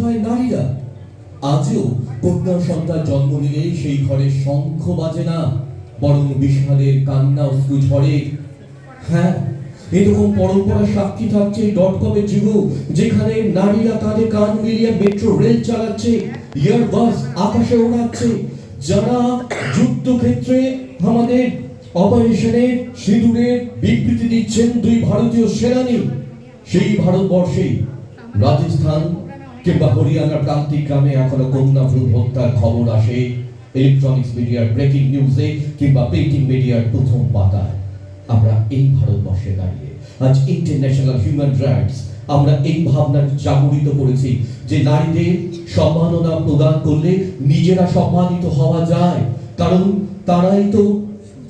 হয় নারীরা। আজও কন্যা সন্তান জন্ম সেই ঘরে শঙ্খ বাজে না, বরং কান্না ঝরে। হ্যাঁ এরকম পরম্পরা সাক্ষী থাকছে ডট কমের যুগ, যেখানে নারীরা কান মিলিয়ে মেট্রো রেল চালাচ্ছে এয়ার বাস আকাশে ওড়াচ্ছে। যারা যুদ্ধক্ষেত্রে আমাদের অপারেশনে সিঁদুরের বিবৃতি দিচ্ছেন দুই ভারতীয় সেনানী সেই ভারতবর্ষেই। রাজস্থান কিংবা হরিয়ানার প্রান্তিক গ্রামে এখনও কন্যা ভ্রূণ হত্যার খবর আসে ইলেকট্রনিক্স মিডিয়ার ব্রেকিং নিউজে কিংবা প্রিন্টিং মিডিয়ার প্রথম পাতায়। আমরা এই ভারতবর্ষে দাঁড়িয়ে, আজ ইন্টারন্যাশনাল হিউম্যান রাইটস আমরা এই ভাবনা জাগরিত করেছি যে নারীদের সম্মাননা প্রদান করলে নিজেরা সম্মানিত হওয়া যায়। কারণ তারাই তো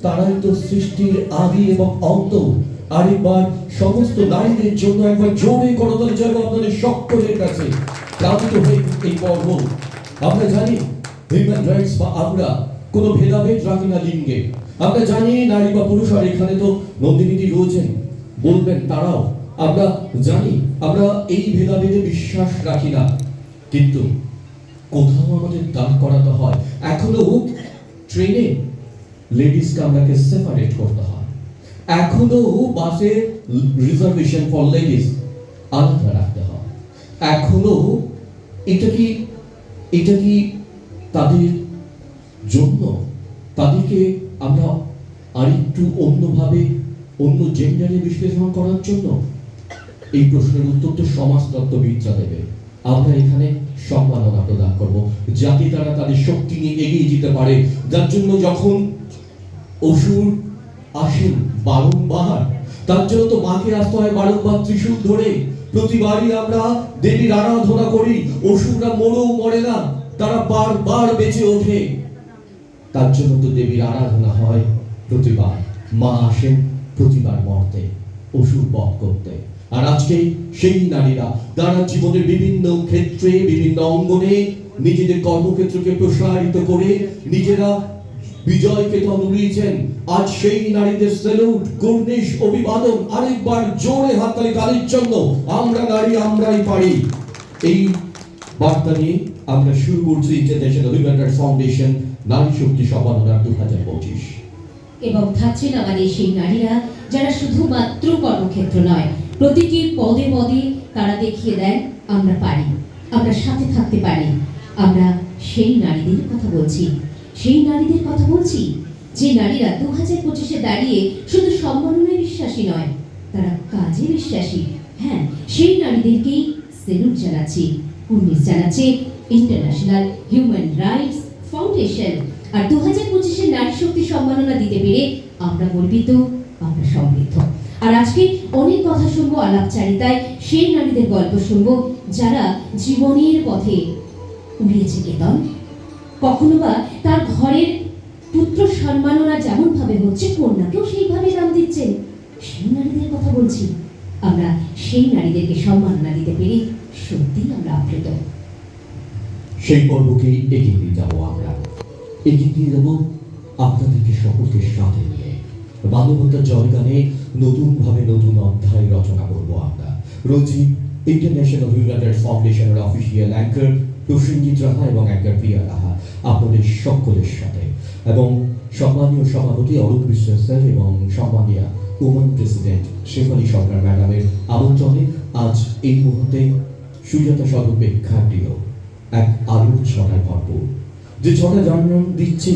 তারাই তো সৃষ্টির আদি এবং অন্ত আরেকবার সমস্ত নারীদের জন্য একবার জোরে করতাল যাব আপনাদের সকলের কাছে ক্লান্ত হয়ে এই পর্ব। আমরা জানি হিউম্যান রাইটস বা আমরা কোনো ভেদাভেদ রাখি না লিঙ্গে। আমরা জানি নারী বা পুরুষ, আর এখানে তো নন্দিনীদি রয়েছেন। বলবেন তারাও। আমরা জানি আমরা এই ভেদাভেদে বিশ্বাস রাখি না। কিন্তু কোথাও আমাদের দাঁড় করাতে হয়। এখনও ট্রেনে লেডিসকে আমাকে সেপারেট করতে এখনও বাসে রিজার্ভেশন ফর লেডিস আলাদা রাখতে হয়। এখনও এটা কি এটা কি তাদের জন্য? তাদেরকে আমরা আরেকটু অন্যভাবে, অন্য জেন্ডারে বিশ্লেষণ করার জন্য? এই প্রশ্নের উত্তর তো সমাজতত্ত্ববিদরা দেবে। আমরা এখানে সম্মাননা প্রদান করব, যাতে তারা তাদের শক্তি নিয়ে এগিয়ে যেতে পারে। যার জন্য যখন অসুর আসেন বারংবার তার জন্য তো মাকে আসতে হয় বারংবার ত্রিশূল ধরে। প্রতিবারই আমরা দেবীর আরাধনা করি, অসুররা মরেও মরে না, তারা বারবার বেঁচে ওঠে। তার জন্য তো দেবীর আরাধনা হয় প্রতিবার। মা আসেন, প্রতিবার মর্তে, অসুর বধ করতে। আর আজকে সেই নারীরা, তারা জীবনের বিভিন্ন ক্ষেত্রে, বিভিন্ন অঙ্গনে, নিজেদের কর্মক্ষেত্রকে প্রসারিত করে, নিজেরা বিজয়কে তনুরিয়েছেন আজ সেই নারীদের সেলুট কর্নিশ অভিবাদন, আরেকবার জোরে হাততালি তাদের জন্য। আমরা নারী, আমরাই পারি। এই বার্তা নিয়ে আমরা শুরু করছি ইন্টারন্যাশনাল হিউম্যান ফাউন্ডেশন নারী শক্তি সম্মাননা দু হাজার পঁচিশ এবং থাকছেন আমাদের সেই নারীরা, যারা শুধুমাত্র কর্মক্ষেত্র নয়, প্রতিটি পদে পদে তারা দেখিয়ে দেয় আমরা পারি, আমরা সাথে থাকতে পারি, আমরা সেই নারীদের কথা বলছি। সেই নারীদের কথা বলছি যে নারীরা দু হাজার পঁচিশে দাঁড়িয়ে শুধু সম্মাননায় বিশ্বাসী নয়, তারা কাজে বিশ্বাসী। হ্যাঁ সেই নারীদেরকেই সেলুট জানাচ্ছি কুর্নিশ জানাচ্ছে ইন্টারন্যাশনাল হিউম্যান রাইটস ফাউন্ডেশন। আর দু হাজার পঁচিশে নারী শক্তি সম্মাননা দিতে পেরে আমরা গর্বিত, আমরা সমৃদ্ধ। আর আজকে অনেক কথা শুনব আলাপচারিতায়, সেই নারীদের গল্প শুনব যারা জীবনের পথে উড়িয়েছে কেতন। কখনো বা তার ঘরের পুত্র সম্মাননা যেমন ভাবে হচ্ছে, কন্যাকেও সেইভাবে নাম দিচ্ছেন। সেই নারীদের কথা বলছি। আমরা সেই নারীদেরকে সম্মাননা দিতে পেরে সত্যিই আমরা আপ্লুত। সেই পর্বকেই এগিয়ে দিয়ে যাব আমরা। এগিয়ে নিয়ে যাব আপনাদেরকে সকলকে সাথে নিয়ে। মানবতার জয়গানে নতুনভাবে নতুন অধ্যায় রচনা করব আমরা। রোজি ইন্টারন্যাশনাল রাইটস ফাউন্ডেশনের অফিসিয়াল অ্যাঙ্কার প্রসেনজিৎ রাহা এবং অ্যাঙ্কার প্রিয়া রাহা। আপনাদের সকলের সাথে। এবং সম্মানীয় সভাপতি অরূপ বিশ্বাস স্যার এবং সম্মানীয় ওমান প্রেসিডেন্ট শেফালি সরকার ম্যাডামের আমন্ত্রণে আজ এই মুহূর্তে সুজাতা সদর প্রেক্ষাগৃহ এক আলোর ছটায় ভরপুর। যে ছটা জানান দিচ্ছে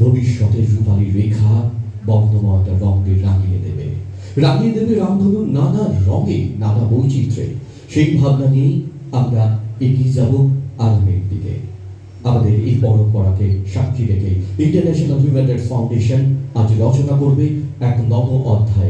ভবিষ্যতের রূপালী রেখা বর্ণময়টা রঙে রাঙিয়ে দেবে। রাঙিয়ে দেবে রামধনুর নানা রঙে, নানা বৈচিত্র্যে। সেই ভাবনা নিয়েই আমরা এগিয়ে যাব আগামীর দিকে করাকে সাক্ষী রেখে ইন্টারন্যাশনাল হিউম্যান রাইটস ফাউন্ডেশন আজ রচনা করবে এক নব অধ্যায়।